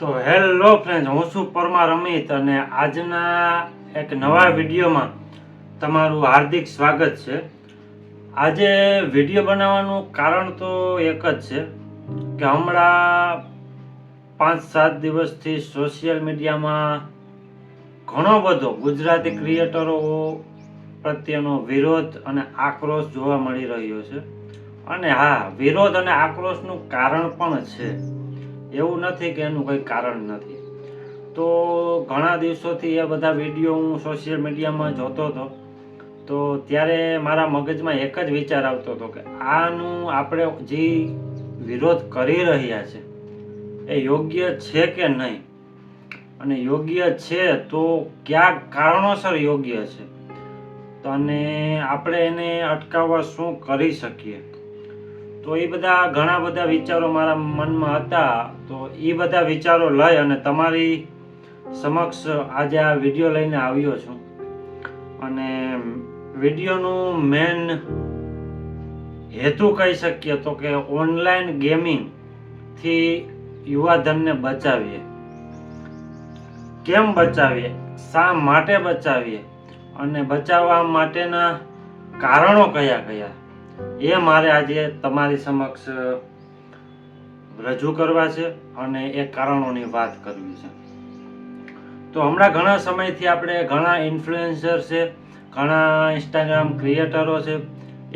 તો hello friend હું છું પરમાર અમિત અને આજના એક નવા વિડીયોમાં તમારું હાર્દિક સ્વાગત છે. આજે વીડિયો બનાવવાનું કારણ તો એક જ છે કે હમણાં પાંચ સાત દિવસથી સોશિયલ મીડિયામાં ઘણો બધો ગુજરાતી ક્રિએટરો પ્રત્યેનો વિરોધ અને આક્રોશ જોવા મળી રહ્યો છે. અને હા, વિરોધ અને આક્રોશનું કારણ પણ છે. એવું નથી કે એનું કંઈ કારણ નથી. તો ઘણા દિવસોથી એ બધા વીડિયો હું સોશિયલ મીડિયામાં જોતો હતો. તો ત્યારે મારા મગજમાં એક જ વિચાર આવતો હતો કે આનું આપણે જે વિરોધ કરી રહ્યા છે, એ યોગ્ય છે કે નહીં? અને યોગ્ય છે તો કયા કારણોસર યોગ્ય છે? અને આપણે એને અટકાવવા શું કરી શકીએ? તો એ બધા ઘણા બધા વિચારો મારા મનમાં હતા. તો એ બધા વિચારો લઈ અને તમારી સમક્ષ આજે આ વીડિયો લઈને આવ્યો છું. અને વિડીયોનું મેન હેતુ કહી શકીએ તો કે ઓનલાઈન ગેમિંગથી યુવાધનને બચાવીએ. કેમ બચાવીએ? શા માટે બચાવીએ? અને બચાવવા માટેના કારણો કયા કયા? એ મારે આજે તમારી સમક્ષ રજૂ કરવા છે અને એ કારણોની વાત કરવી છે. તો હમણાં ઘણા સમયથી આપણે ઘણા ઇન્ફ્લુએન્સર છે, ઘણા ઇન્સ્ટાગ્રામ ક્રિએટરો છે,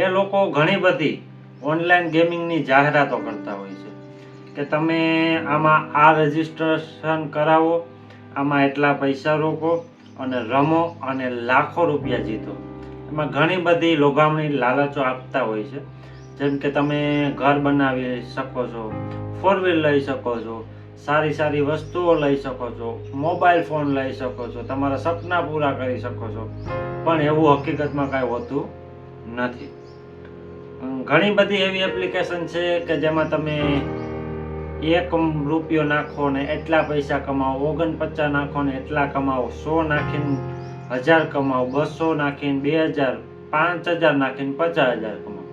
એ લોકો ઘણી બધી ઓનલાઈન ગેમિંગની જાહેરાતો કરતા હોય છે. કે તમે આમાં આ રજિસ્ટ્રેશન કરાવો, આમાં એટલા પૈસા રોકો અને રમો અને લાખો રૂપિયા જીતો. એમાં ઘણી બધી લોગામણી લાલચો આપતા હોય છે. જેમ કે તમે ઘર બનાવી શકો છો ફોર વ્હીલ લઈ શકો છો, સારી સારી વસ્તુઓ લઈ શકો છો મોબાઈલ ફોન લઈ શકો છો, તમારા સપના પૂરા કરી શકો છો. પણ એવું હકીકતમાં કાંઈ હોતું નથી. ઘણી બધી એવી એપ્લિકેશન છે કે જેમાં તમે એક રૂપિયો નાખો ને એટલા પૈસા કમાવો, ઓગણપચાસ નાખો ને એટલા કમાવો, સો નાખીને હજાર કમાવ, બસો નાખીને બે હજાર, પાંચ હજાર નાખીને પચાસ હજાર કમાવ.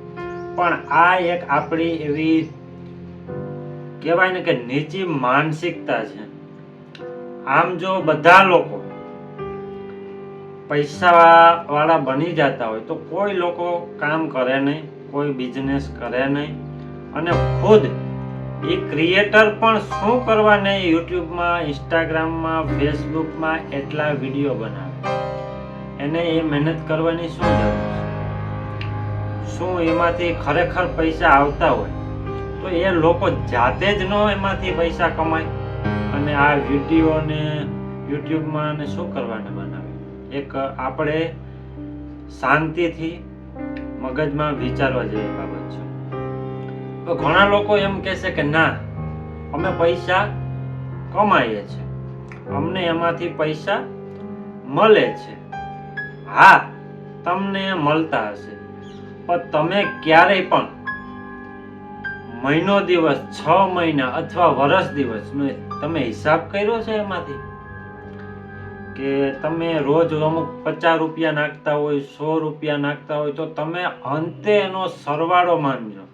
પણ આ એક આપણી એવી કહેવાય ને કે નીચી માનસિકતા છે. આમ જો બધા લોકો પૈસા વાળા બની જતા હોય તો કોઈ લોકો કામ કરે નહીં, કોઈ બિઝનેસ કરે નહીં અને ખુદ એ ક્રિએટર પણ શું કરવા નહીં યુટ્યુબમાં ઇન્સ્ટાગ્રામમાં ફેસબુકમાં એટલા વીડિયો બનાવે. એને એ મહેનત કરવાની શું જરૂર છે? શું એમાંથી ખરેખર પૈસા આવતા હોય? તો એ લોકો જાતે જ ન એમાંથી પૈસા કમાય. અને આ વિડીયોને યુટ્યુબમાં ને શું કરવાને બનાવે? એક આપણે શાંતિથી મગજમાં વિચારવા જેવી બાબત છે. તો ઘણા લોકો એમ કહેશે કે ના, અમે પૈસા કમાઈએ છીએ. અમને એમાંથી પૈસા મળે છે. હા, તમને મળતા હશે. પણ તમે ક્યારેય પણ મહિનો દિવસ, છ મહિના અથવા વર્ષ દિવસનો તમે હિસાબ કર્યો છે એમાંથી? કે તમે રોજ અમુક પચાસ રૂપિયા નાખતા હોય, સો રૂપિયા નાખતા હોય, તો તમે અંતે એનો સરવાળો માનજો.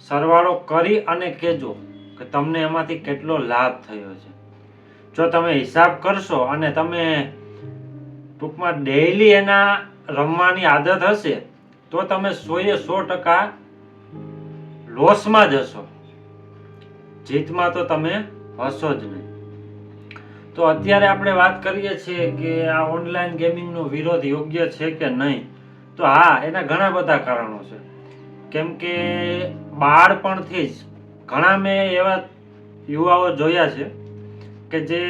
સરવાળો કરી અને કહેજો કે તમને એમાંથી કેટલો લાભ થયો છે. જો તમે હિસાબ કરશો અને તમે ટૂંકમાં ડેઈલી એના રમવાની આદત હશે, તો તમે સોએ સો ટકા લોસમાં જ હશો જીતમાં તો તમે હશો જ નહીં. તો અત્યારે આપણે વાત કરીએ છીએ કે આ ઓનલાઈન ગેમિંગનો વિરોધ યોગ્ય છે કે નહીં? તો હા, એના ઘણા બધા કારણો છે. કેમ કે બાળપણથી જ ઘણા મેં એવા યુવાઓ જોયા છે કે જે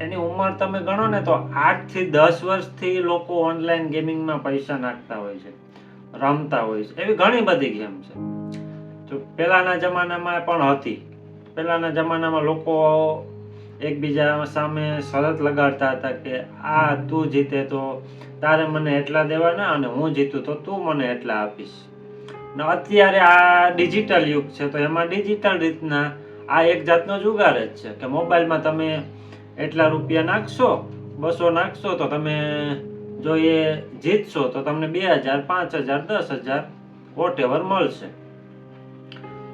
એની ઉંમર તમે ગણો ને તો આઠથી દસ વર્ષથી લોકો ઓનલાઈન ગેમિંગમાં પૈસા નાખતા હોય છે, રમતા હોય છે. એવી ઘણી બધી ગેમ છે. તો પહેલાના જમાનામાં પણ હતી. પહેલાના જમાનામાં લોકો એકબીજા સામે શરત લગાડતા હતા કે, આ તું જીતે તો તારે મને એટલા દેવાના અને હું જીતું તો તું મને એટલા આપીશ. ને અત્યારે આ ડિજિટલ યુગ છે, તો એમાં ડિજિટલ રીતના આ એક જાતનો જુગાર જ છે કે મોબાઈલમાં તમે એટલા રૂપિયા નાખશો? બસો નાખશો તો તમે જો એ જીતશો તો તમને બે હજાર, પાંચ હજાર, દસ હજાર વોટ મળશે.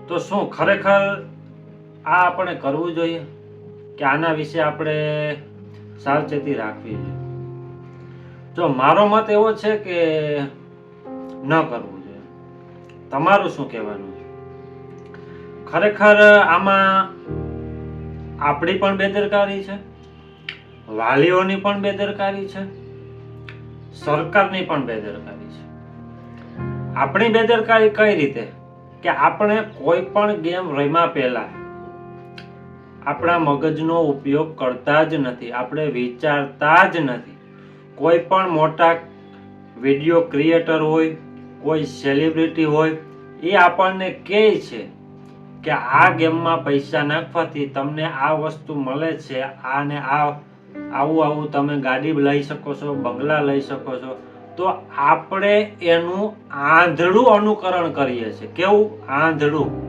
તો શું ખરેખર આ આપણે કરવું જોઈએ કે આના વિશે આપણે સાવચેતી રાખવી જોઈએ? જો મારો મત એવો છે કે ન કરવું જોઈએ. તમારું શું કહેવાનું છે? ખરેખર આમાં આપણી પણ બેદરકારી છે. વાલીઓની પણ બેદરકારી છે, સરકારની પણ બેદરકારી છે. આપણી બેદરકારી કઈ રીતે? કે આપણે કોઈ પણ ગેમ રમ્યા પહેલા આપણા મગજનો ઉપયોગ કરતા જ નથી, આપણે વિચારતા જ નથી. કોઈ પણ મોટા વીડિયો ક્રિએટર હોય, કોઈ સેલિબ્રિટી હોય, એ આપણને કહે છે કે આ ગેમમાં પૈસા નાખવાથી તમને આ વસ્તુ મળે છે, આને આ આવું આવું તમે ગાડી લઈ શકો છો, બંગલા લઈ શકો છો. તો આપણે એનું આંધળું અનુકરણ કરીએ છીએ. કેવું? આંધળું.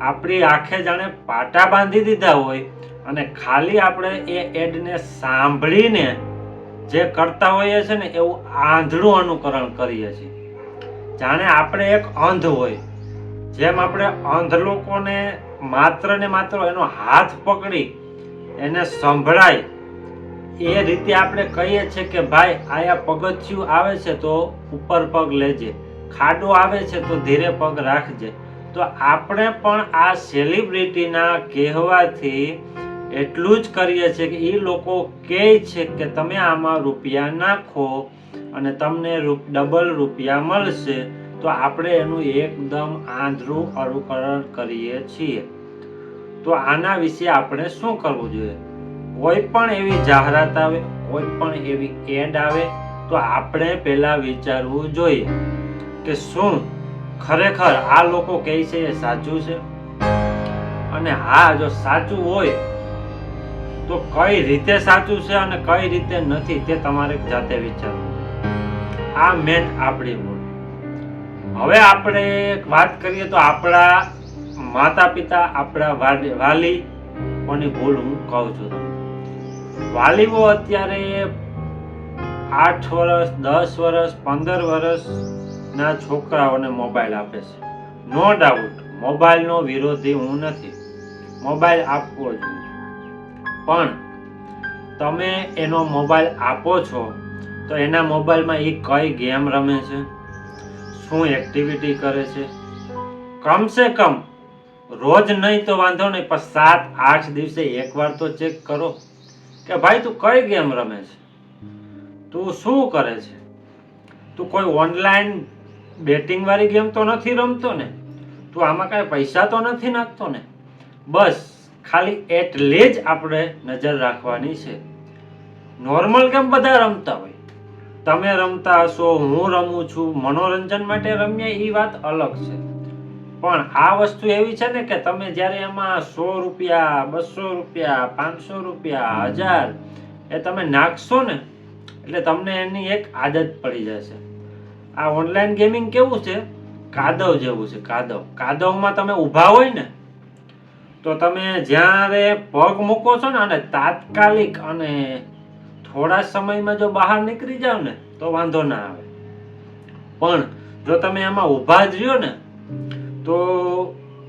આપણી આંખે જાણે પાટા બાંધી દીધા હોય અને ખાલી આપણે એ એડને સાંભળીને જે કરતા હોઈએ છે ને એવું આંધળું અનુકરણ કરીએ છીએ. જાણે આપણે એક અંધ હોય. જેમ આપણે અંધ લોકોને માત્ર ને માત્ર એનો હાથ પકડી એને સંભળાય એ રીતે આપણે કહીએ છીએ કે ભાઈ, આયા પગથિયું આવે છે તો ઉપર પગ લેજે. ખાડો આવે છે તો ધીરે પગ રાખજે. તો આપણે પણ આ સેલિબ્રિટીના કહેવાથી એટલું જ કરીએ છીએ કે એ લોકો કહે છે કે તમે આમાં રૂપિયા નાખો અને તમને ડબલ રૂપિયા મળશે. તો આપણે એનું એકદમ આંધળું અનુકરણ કરીએ છીએ. તો આના વિશે આપણે શું કરવું જોઈએ? કોઈ પણ એવી જાહેરાત આવે કોઈ પણ એવી એડ આવે, તો આપણે પહેલા વિચારવું જોઈએ કે શું ખરેખર આ લોકો કહે છે એ સાચું છે? અને હા, જો સાચું હોય, તો કઈ રીતે સાચું છે અને કઈ રીતે નથી તે તમારે જાતે વિચારવું આ મેન આપણી ભૂલ હવે આપણે વાત કરીએ તો આપણા માતા પિતા આપણા વાલી, વાલીઓની ભૂલ હું કહું છું તમને. વાલીઓ અત્યારે આઠ વર્ષ, દસ વર્ષ, પંદર વર્ષના છોકરાઓને મોબાઈલ આપે છે. નો ડાઉટ મોબાઈલનો વિરોધી હું નથી. મોબાઈલ આપવો જોઈએ પણ તમે એનો મોબાઈલ આપો છો, તો એના મોબાઈલમાં એ કઈ ગેમ રમે છે? શું એક્ટિવિટી કરે છે? કમસે કમ રોજ નહીં તો વાંધો નહીં, પણ સાત આઠ દિવસે એકવાર તો ચેક કરો. કે ભાઈ, તું કઈ ગેમ રમે છે? તું શું કરે છે? તું કોઈ ઓનલાઈન બેટિંગ વાળી ગેમ તો નથી રમતો ને? તું આમાં કાંઈ પૈસા તો નથી નાખતો ને? બસ, ખાલી એટલે જ આપણે નજર રાખવાની છે. નોર્મલ ગેમ બધા રમતા હોય. તમે રમતા હશો, હું રમું છું, મનોરંજન માટે રમીએ એ વાત અલગ છે. પણ આ વસ્તુ એવી છે ને કે તમે જ્યારે એમાં સો રૂપિયા, બસો રૂપિયા, પાંચસો રૂપિયા, હજાર એ તમે નાખશો ને, એટલે તમને એની એક આદત પડી જશે. આ ઓનલાઈન ગેમિંગ કેવું છે? કાદવ જેવું છે, કાદવ. કાદવમાં તમે ઊભા હોય ને, તો તમે જ્યારે પગ મૂકો છો ને અને તાત્કાલિક અને થોડા સમયમાં જો બહાર નીકળી જાવ ને, તો વાંધો ના આવે. પણ જો તમે એમાં ઊભા જ રહ્યો ને તો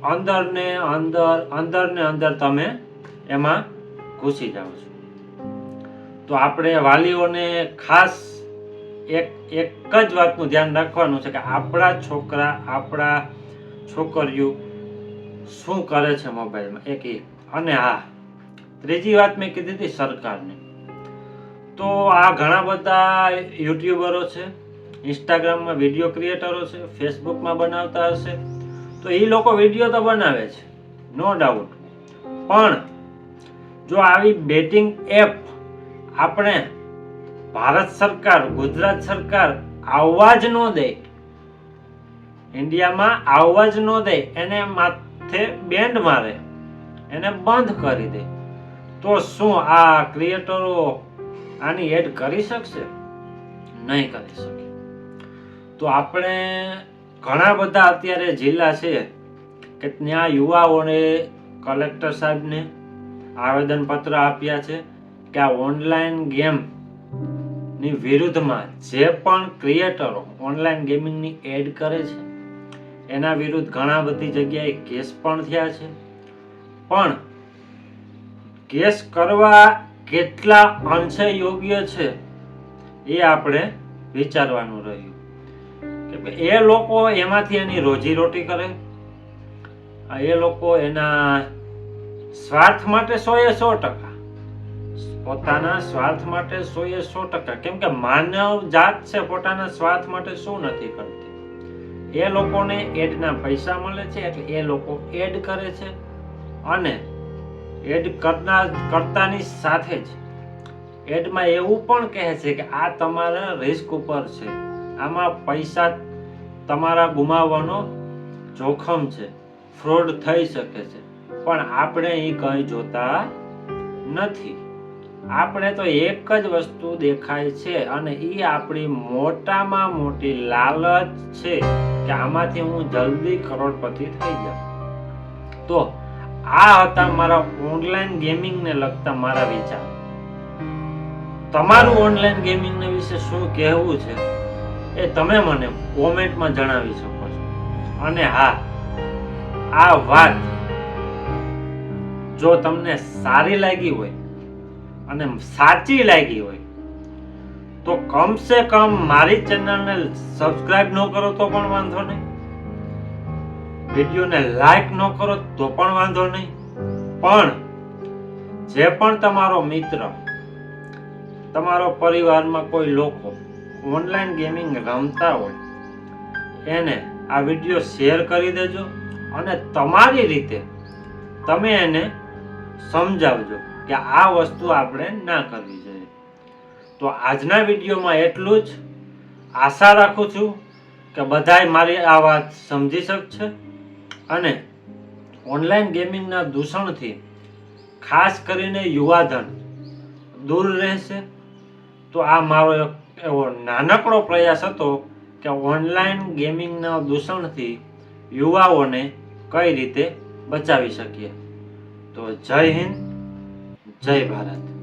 અંદર ને અંદર અંદર ને અંદર તમે એમાં ઘૂસી જાઓ છો. તો આપણે વાલીઓને ખાસ એક એક જ વાતનું ધ્યાન રાખવાનું છે કે આપણા છોકરા, આપણા છોકરીઓ શું કરે છે મોબાઈલમાં? એક એ અને હા, ત્રીજી વાત મેં કીધી હતી સરકારની. તો આ ઘણા બધા યુટ્યુબરો છે, ઇન્સ્ટાગ્રામમાં વીડિયો ક્રિએટરો છે, ફેસબુકમાં બનાવતા હશે. તો એ લોકો વીડિયો તો બનાવે છે. નો ડાઉટ પણ જો આવી બેટિંગ એપ આપણે ભારત સરકાર, ગુજરાત સરકાર આવવા જ ન દે, ઇન્ડિયામાં આવવા જ ન દે, એને માથે બેન્ડ મારે, એને બંધ કરી દે, તો શું આ ક્રિએટરો આની એડ કરી શકશે? નહીં કરી શકે. તો આપણે ઘણા બધા અત્યારે જિલ્લા છે કે ત્યાં યુવાઓને કલેક્ટર સાહેબને આવેદનપત્ર આપ્યા છે કે આ ઓનલાઈન ગેમની વિરુદ્ધમાં જે પણ ક્રિએટરો ઓનલાઈન ગેમિંગની એડ કરે છે, એના વિરુદ્ધ ઘણા બધી જગ્યાએ કેસ પણ થયા છે. પણ કેસ કરવા કેટલા અંશે યોગ્ય છે એ આપણે વિચારવાનું રહ્યું. એ લોકો એમાંથી એની રોજીરોટી કરે. એ લોકો એના સ્વાર્થ માટે સો એ સો ટકા. પોતાના સ્વાર્થ માટે સો એ સો ટકા. કેમ કે માનવ જાત છે, પોતાના સ્વાર્થ માટે શું નથી કરતી. એ લોકોને એડના પૈસા મળે છે, એટલે એ લોકો એડ કરે છે અને એડ કરનાર, કરતાની સાથે જ એડમાં એવું પણ કહે છે કે આ તમારા રિસ્ક ઉપર છે. આમાં પૈસા તમારા ગુમાવવાનો જોખમ છે. ફ્રોડ થઈ શકે છે. પણ આપણે એ કંઈ જોતા નથી. આપણે તો એક જ વસ્તુ દેખાય છે અને એ આપણી મોટામાં મોટી લાલચ છે કે આમાંથી હું જલ્દી કરોડપતિ થઈ જાઉં. તો આ હતા મારા ઓનલાઈન ગેમિંગને લગતા મારા વિચાર. તમારું ઓનલાઈન ગેમિંગને વિશે શું કહેવું છે? એ તમે મને કોમેન્ટમાં જણાવી શકો છો. અને હા, આ વાત જો તમને સારી લાગી હોય અને સાચી લાગી હોય, તો કમસે કમ મારી ચેનલને સબસ્ક્રાઇબ ન કરો તો પણ વાંધો નહીં. વિડીયોને લાઈક ન કરો તો પણ વાંધો નહીં. પણ જે પણ તમારો મિત્ર, તમારો પરિવારમાં કોઈ લોકો ઓનલાઈન ગેમિંગ રમતા હોય, એને આ વીડિયો શેર કરી દેજો અને તમારી રીતે તમે એને સમજાવજો કે આ વસ્તુ આપણે ના કરવી જોઈએ. તો આજના વિડીયોમાં એટલું જ. આશા રાખું છું કે બધાય મારી આ વાત સમજી શકશે અને ઓનલાઈન ગેમિંગના દૂષણથી ખાસ કરીને યુવાધન દૂર રહેશે. તો આ મારો એક એવો નાનકડો પ્રયાસ હતો કે ઓનલાઈન ગેમિંગના દૂષણથી યુવાઓને કઈ રીતે બચાવી શકીએ. તો જય હિન્દ, જય ભારત.